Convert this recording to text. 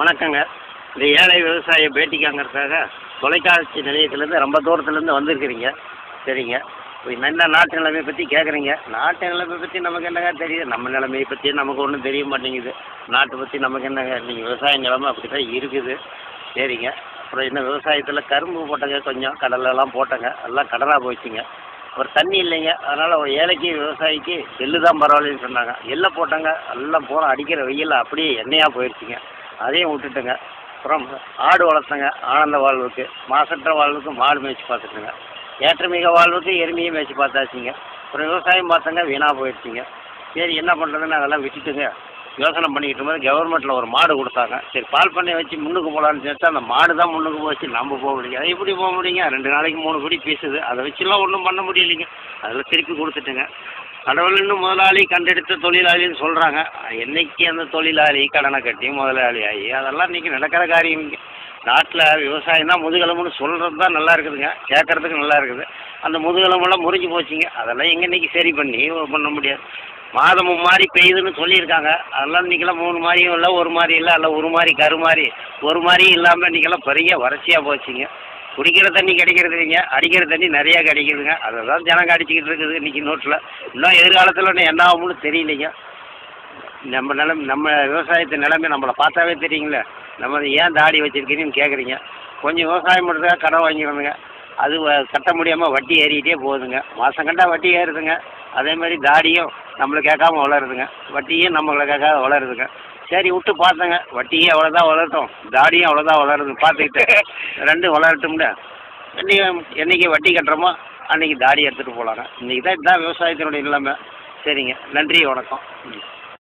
வணக்கங்க. இந்த ஏழை விவசாய பேட்டிக்காங்கிறதுக்காக தொலைக்காட்சி நிலையத்திலேருந்து ரொம்ப தூரத்துலேருந்து வந்திருக்கிறீங்க. சரிங்க. இப்போ நல்ல நாட்டு நிலைமையை பற்றி கேட்குறீங்க நாட்டு நிலைமை பற்றி நமக்கு என்னங்க தெரியுது? நம்ம நிலைமையை பற்றி நமக்கு ஒன்றும் தெரிய மாட்டேங்குது. நாட்டை பற்றி நமக்கு என்னங்க நீங்கள் விவசாய நிலைமை அப்படி தான் இருக்குது. சரிங்க. அப்புறம் என்ன விவசாயத்தில் கரும்பு போட்டங்க கொஞ்சம் கடலெல்லாம் போட்டங்க. எல்லாம் கடலாக போயிடுச்சுங்க அப்புறம் தண்ணி இல்லைங்க. அதனால் ஒரு ஏழைக்கு விவசாயிக்கு எள்ளு தான் பரவாயில்லன்னு சொன்னாங்க. எள்ளை போட்டாங்க எல்லாம் பூரா அடிக்கிற வெயிலில் அப்படியே எண்ணெயாக போயிடுச்சுங்க அதையும் விட்டுட்டுங்க. அப்புறம் ஆடு வளர்த்தங்க ஆனந்த வாழ்வுக்கு மாசற்ற வாழ்வுக்கு மாடு மேய்ச்சி பார்த்துட்டுங்க. ஏற்றமிக வாழ்வுக்கு எருமையை மேய்ச்சி பார்த்தாச்சுங்க. அப்புறம் விவசாயம் பார்த்தங்க வீணாக போயிடுச்சுங்க. சரி என்ன பண்ணுறதுன்னு அதெல்லாம் விட்டுட்டுங்க. யோசனை பண்ணிக்கிட்டு இருக்கும்போது கவர்மெண்ட்டில் ஒரு மாடு கொடுத்தாங்க. சரி பால் பண்ணையை வச்சு முன்னுக்கு போகலான்னு சேர்த்து அந்த மாடு தான் முன்னுக்கு போச்சு நம்ம போக முடியும் அதை எப்படி போக முடியுங்க? ரெண்டு நாளைக்கு மூணு கோடி பீசுது. அதை வச்சுலாம் ஒன்றும் பண்ண முடியலைங்க. அதில் திருப்பி கொடுத்துட்டுங்க. கடவுள்னு முதலாளி கண்டெடுத்த தொழிலாளின்னு சொல்கிறாங்க என்னைக்கு அந்த தொழிலாளி கடனை கட்டி முதலாளி ஆகி அதெல்லாம் இன்றைக்கி நடக்கிற காரியம் நாட்டில் விவசாயம் தான் முதுகெலும்புன்னு சொல்கிறது தான் நல்லா இருக்குதுங்க. கேட்குறதுக்கு நல்லா இருக்குது. அந்த முதுகெலும்பெல்லாம் முறிஞ்சு போச்சுங்க. அதெல்லாம் எங்கே இன்றைக்கி சரி பண்ணி பண்ண முடியாது. மாதம் மாதிரி பெய்யுதுன்னு சொல்லியிருக்காங்க. அதெல்லாம் இன்றைக்கெல்லாம் மூணு மாதிரியும் இல்லை ஒரு மாதிரி இல்லை அல்ல ஒரு மாதிரி கரு மாதிரி ஒரு மாதிரியும் இல்லாமல் இன்றைக்கெல்லாம் பெரிய வறட்சியாக போச்சுங்க. குடிக்கிற தண்ணி கிடைக்கிறது இல்லைங்க. அடிக்கிற தண்ணி நிறையா கிடைக்குதுங்க. அதை தான் ஜனங்க அடிச்சுக்கிட்டு இருக்குது இன்றைக்கி நோட்டில். இன்னும் எதிர்காலத்தில் இன்னும் என்ன ஆகும்னு தெரியலைங்க. நம்ம நிலம் நம்ம விவசாயத்து நிலைமை நம்மளை பார்த்தாவே தெரியுங்களே. நம்ம ஏன் தாடி வச்சுருக்கீங்கன்னு கேட்குறீங்க. கொஞ்சம் விவசாயம் பண்ணுறதுக்காக கடன் வாங்கிடணுங்க அது வ- கட்ட முடியாமல் வட்டி ஏறிக்கிட்டே போகுதுங்க. மாதம் கண்டா வட்டி ஏறுதுங்க. அதே மாதிரி தாடியும் நம்மளை கேட்காம வளருதுங்க. வட்டியும் நம்மளை கேட்காம வளருதுங்க. சரி விட்டு பார்த்தேங்க வட்டியும் அவ்வளோதான் வளரட்டும். தாடியும் அவ்வளோதான் வளருது. பார்த்துக்கிட்டு ரெண்டும் வளரட்டும்ல. இன்னைக்கு என்னைக்கு வட்டி கட்டுறோமோ அன்னைக்கு தாடி எடுத்துகிட்டு போகலாங்க இன்றைக்கி தான் இதுதான் விவசாயத்தினுடைய நிலைமை. சரிங்க. நன்றி வணக்கம். ம்